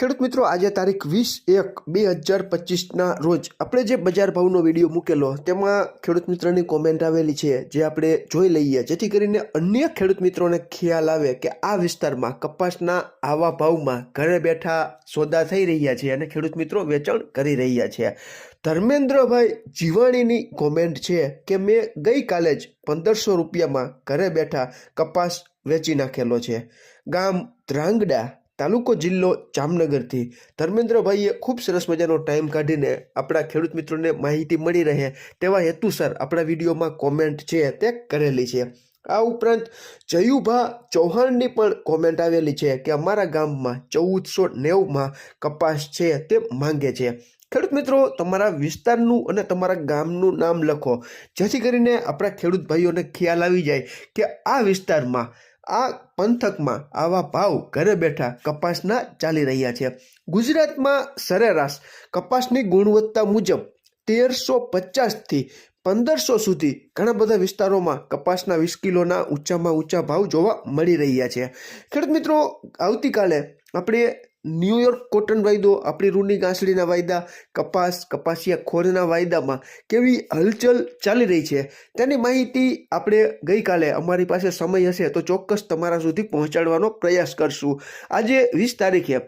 ખેડૂત મિત્રો, આજે તારીખ વીસ એક બે હજાર પચીસના રોજ આપણે જે બજાર ભાવનો વીડિયો મૂકેલો, તેમાં ખેડૂત મિત્રની કોમેન્ટ આવેલી છે, જે આપણે જોઈ લઈએ. જેથી કરીને અન્ય ખેડૂત મિત્રોને ખ્યાલ આવે કે આ વિસ્તારમાં કપાસના આવા ભાવમાં ઘરે બેઠા સોદા થઈ રહ્યા છે અને ખેડૂત મિત્રો વેચાણ કરી રહ્યા છે. ધર્મેન્દ્રભાઈ જીવાણીની કોમેન્ટ છે કે મેં ગઈકાલે જ પંદરસો રૂપિયામાં ઘરે બેઠા કપાસ વેચી નાખેલો છે. ગામ ધ્રાંગડા તાલુકો જિલ્લો જામનગરથી. ધર્મેન્દ્રભાઈએ ખૂબ સરસ મજાનો ટાઈમ કાઢીને આપણા ખેડૂત મિત્રોને માહિતી મળી રહે તેવા હેતુસર આપણા વિડીયોમાં કોમેન્ટ છે તે કરેલી છે. આ ઉપરાંત જયુભા ચૌહાણની પણ કોમેન્ટ આવેલી છે કે અમારા ગામમાં ચૌદસો નેવુંમાં કપાસ છે તે માંગે છે. ખેડૂત મિત્રો, તમારા વિસ્તારનું અને તમારા ગામનું નામ લખો. જેથી કરીને આપણા ખેડૂત ભાઈઓને ખ્યાલ આવી જાય કે આ વિસ્તારમાં આ પંથકમાં આવા ભાવ ઘરે બેઠા કપાસના ચાલી રહ્યા છે. ગુજરાતમાં સરેરાશ કપાસની ગુણવત્તા મુજબ તેરસો પચાસથી પંદરસો સુધી ઘણા બધા વિસ્તારોમાં કપાસના વીસ કિલોના ઊંચામાં ઊંચા ભાવ જોવા મળી રહ્યા છે. ખેડૂત મિત્રો, આવતીકાલે આપણે ન્યુયોર્ક કોટન વાયદો, આપણી રૂની ગાંસડીના વાયદા, કપાસ કપાસિયા ખોરના વાયદામાં કેવી હલચલ ચાલી રહી છે? તેની માહિતી આપણે ગઈકાલે અમારી પાસે સમય હશે તો ચોક્કસ તમારા સુધી પહોંચાડવાનો પ્રયાસ કરશું. આજે વીસ તારીખે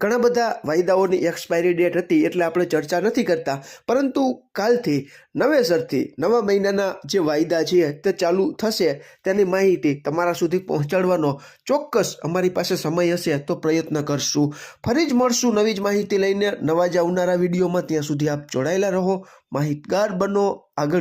ઘણા બધા વાયદાઓની એક્સપાયરી ડેટ હતી એટલે આપણે ચર્ચા નથી કરતા. પરંતુ કાલથી નવેસરથી નવા મહિનાના જે વાયદા છે તે ચાલુ થશે. તેની માહિતી તમારા સુધી પહોંચાડવાનો ચોક્કસ અમારી પાસે સમય હશે તો પ્રયત્ન કરશું. ફરી જ મળશું નવી જ માહિતી લઈને. નવા જ આવનારા વિડીયોમાં ત્યાં સુધી આપ જોડાયેલા રહો. માહિતગાર બનો. આગળ